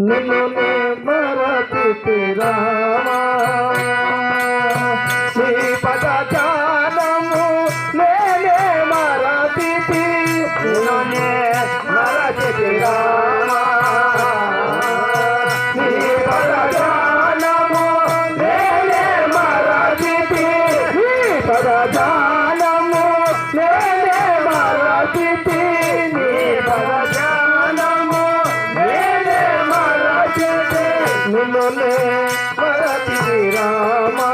मिलने भरत तेरा घुमने राम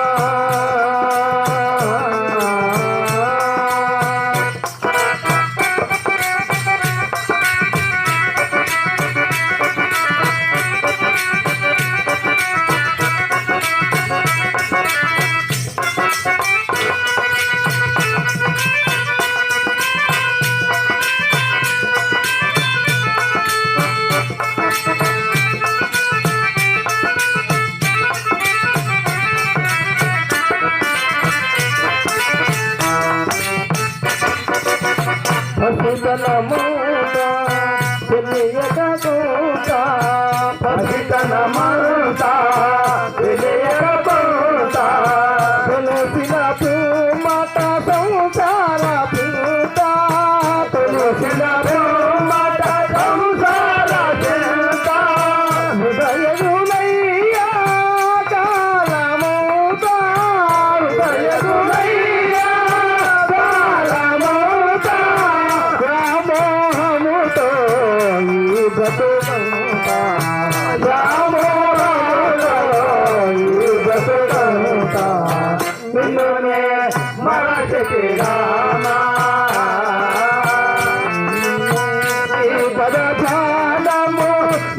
ప్రాణమంతా విలయకపోతా తులసిన పూమత సంసార పూత తులసిన పూమత సంసార పూత హృదయదులయ్యా కాలమౌత హృదయదులయ్యా పరధ్యానము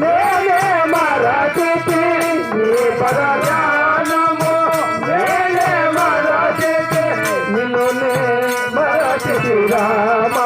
నేనే మరచితి. నీ పరధ్యానము నేనే మరచితి. నిన్ను నే మరచితి రామ